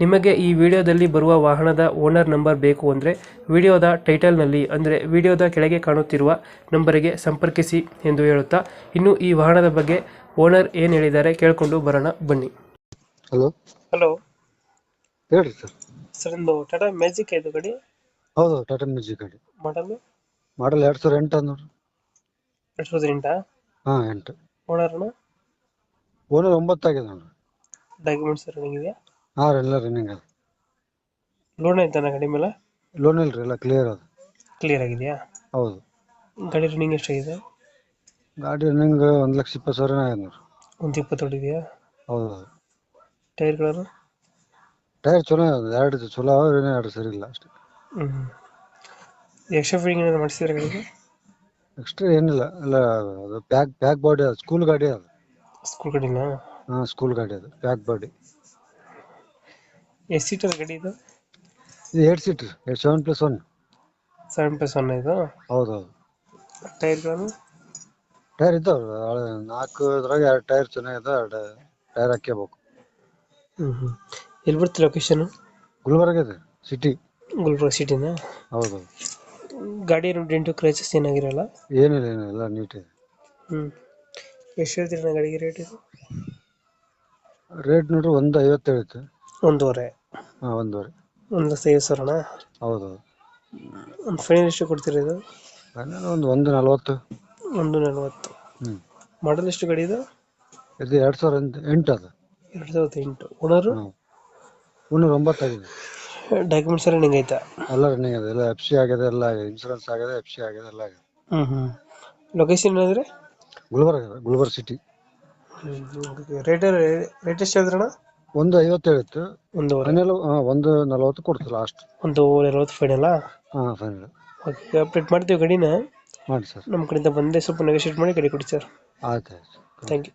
ನಿಮಗೆ ಈ ವಿಡಿಯೋದಲ್ಲಿ ಬರುವ ವಾಹನದ ಓನರ್ ನಂಬರ್ ಬೇಕು ಅಂದರೆ ವಿಡಿಯೋದ ಟೈಟಲ್ನಲ್ಲಿ ಅಂದರೆ ವಿಡಿಯೋದ ಕೆಳಗೆ ಕಾಣುತ್ತಿರುವ ನಂಬರಿಗೆ ಸಂಪರ್ಕಿಸಿ ಎಂದು ಹೇಳುತ್ತಾ ಇನ್ನು ಈ ವಾಹನದ ಬಗ್ಗೆ ಓನರ್ ಏನು ಹೇಳಿದ್ದಾರೆ ಕೇಳಿಕೊಂಡು ಬರೋಣ ಬನ್ನಿ. ಹಲೋ. ಹಲೋ. ಹೇಳಿ ಸರ್. ಸರ್ ಒಂದು ಟಾಟಾ ಮ್ಯಾಜಿಕ್ ಇದು ಗಾಡಿ? ಹೌದು ಟಾಟಾ ಮ್ಯಾಜಿಕ್ ಗಾಡಿ. ಮಾಡಲು ಮಾಡಲ್ ಎರಡು ಸಾವಿರ ಎಂಟು ಅನ್ನೋರು ನೋಡ್ರಿ ಎರಡು ಸಾವಿರದ ಎಂಟಾ? ಹಾಂ ಎಂಟು. ಓನರ್ನ ಓನರ್ ಒಂಬತ್ತು ಆಗಿದೆ ನೋಡ್ರಿ. ಡಾಕ್ಯುಮೆಂಟ್ಸ್ ಸರ್ ಇದೆಯಾ ಹಾ ರೀ ಎಲ್ಲ ರನ್ನಿಂಗ್ ಅದ. ಲೋನ್ ಐತನ ಗಾಡಿ ಮೇಲೆ? ಲೋನ್ ಇಲ್ರಿ ಎಲ್ಲ ಕ್ಲಿಯರ್ ಅದ. ಕ್ಲಿಯರ್ ಆಗಿದೆಯಾ? ಹೌದು. ಗಾಡಿ ರನ್ನಿಂಗ್ ಎಷ್ಟಾಗಿದೆ ಗಾಡಿ ರನ್ನಿಂಗ್ ಒಂದು ಲಕ್ಷ ಇಪ್ಪತ್ತು ಸಾವಿರ ಆಗಿದೆ ನೋಡ್ರಿ. ಒಂದು ಇಪ್ಪತ್ತು ಹೊಡಿದೆಯಾ? ಹೌದು ಹೌದು. ಟೈರ್ ಕಲರ್ ಟೈರ್ ಚಲೋ ಅದ ಎರಡು ಚಲೋ ಅವ ಏನೋ ಎರಡು ಸರಿ ಇಲ್ಲ ಅಷ್ಟೇ. ಹ್ಞೂ ಎಕ್ಸ್ಟ್ರಾ ಫಿಟ್ಟಿಂಗ್ ಏನಾದ್ರು ಮಾಡಿಸಿದ್ರೆ ಗಾಡಿಗೆ? ಎಕ್ಸ್ಟ್ರಾ ಏನಿಲ್ಲ ಎಲ್ಲ ಅದು ಪ್ಯಾಕ್ ಪ್ಯಾಕ್ ಬಾಡಿ ಅದು ಸ್ಕೂಲ್ ಗಾಡಿ ಅದು. ಸ್ಕೂಲ್ ಗಾಡಿನಾ? ಹಾಂ ಸ್ಕೂಲ್ ಗಾಡಿ ಅದು ಪ್ಯಾಕ್ ಬಾಡಿ ಎಷ್ಟು ಸೀಟರ್ ಗಾಡಿ ಇದು? ಇದು ಏಟ್ ಸೀಟ್ ರೀ eight seven plus one seven plus one ಇದು? ಹೌದು ಹೌದು ಟೈರ್ಗಳು ಟೈರ್ ಇದ್ದಾವೆ ನಾಲ್ಕು ಇದ್ರಾಗ ಎರಡು ಟೈರ್ ಚೆನ್ನಾಗಿದೆ ಎರಡು ಟೈರ್ ಹಾಕ್ಕೋಬೇಕು ಹ್ಞೂ ಹ್ಞೂ ಎಲ್ಲಿ ಬರುತ್ತೆ ಲೊಕೇಶನು ಗುಲ್ಬರ್ಗ ಇದೆ ಸಿಟಿ ಗುಲ್ಬರ್ಗ ಸಿಟಿನ ಹೌದು. ಗಾಡಿ ಡೆಂಟು ಕ್ರೈಸಸ್ ಏನಾಗಿರಲ್ಲ? ಏನಿಲ್ಲ ಏನಿಲ್ಲ ಎಲ್ಲ ನೀಟ್ ಇದೆ. ಹ್ಞೂ ಎಷ್ಟು ಹೇಳ್ತೀರಿ ಗಾಡಿಗೆ ರೇಟ್ ಇದು? ರೇಟ್ ನೋಡ್ರಿ ಒಂದು ಐವತ್ತು ಹೇಳುತ್ತೆ ಒಂದೂವರೆ. ಹಾಂ ಒಂದೂವರೆ. ಒಂದು ಸೇವ್ ಐವತ್ತು ಸಾವಿರನಾ ಹೌದು. ಒಂದು ಫೈನಲ್ ಎಷ್ಟು ಕೊಡ್ತೀರಿ ಇದು? ಫೈನಲ್ ಒಂದು ಒಂದು ನಲವತ್ತು. ಒಂದು ನಲವತ್ತು. ಹ್ಞೂ ಮಾಡಲ್ ಎಷ್ಟು ಗಾಡಿ ಇದು? ಇದು ಎರಡು ಸಾವಿರ ಎಂಟು ಅದು. ಎರಡು ಸಾವಿರದ ಎಂಟು. ಓನರು? ಓನರ್ ಮುನ್ನೂರ ಒಂಬತ್ತಾಗಿದೆ. ಡಾಕ್ಯುಮೆಂಟ್ಸ್ ಎಲ್ಲ ನಿಂಗೆ ಆಯ್ತಾ? ಎಲ್ಲ ರನ್ನಿಂಗ್ ಇದೆ ಎಲ್ಲ ಎಫ್ ಸಿ ಆಗಿದೆ ಎಲ್ಲ ಆಗಿದೆ. ಇನ್ಸೂರೆನ್ಸ್ ಆಗಿದೆ ಎಫ್ ಸಿ ಆಗಿದೆ ಎಲ್ಲ ಆಗಿದೆ. ಹ್ಞೂ ಹ್ಞೂ ಲೊಕೇಶನ್ ಏನಾದ್ರೆ? Gulbarga Gulbarga city rate rate ಎಷ್ಟು ಹೇಳಿದ್ರಣ್ಣ ಒಂದು ಐವತ್ತು ಹೇಳಿತ್ತು ಒಂದು ಫೈನಲ್ ಒಂದು ನಲವತ್ತು ಕೊಡ್ತು ಲಾಸ್ಟ್ ಒಂದು ನಲವತ್ತು ಫೈನಲ್ಲ ಹಾಂ ಫೈನಲ್ ಓಕೆ ಅಪ್ಡೇಟ್ ಮಾಡ್ತೀವಿ ಗಡಿನ ಮಾಡಿ ಸರ್. ನಮ್ಮ ಕಡೆಯಿಂದ ಬಂದೆ ಸ್ವಲ್ಪ ನೆಗೋಷಿಯೇಟ್ ಮಾಡಿ ಗಡಿ ಕೊಡಿ ಸರ್. ಆಯ್ತು ಆಯ್ತು ಥ್ಯಾಂಕ್ ಯು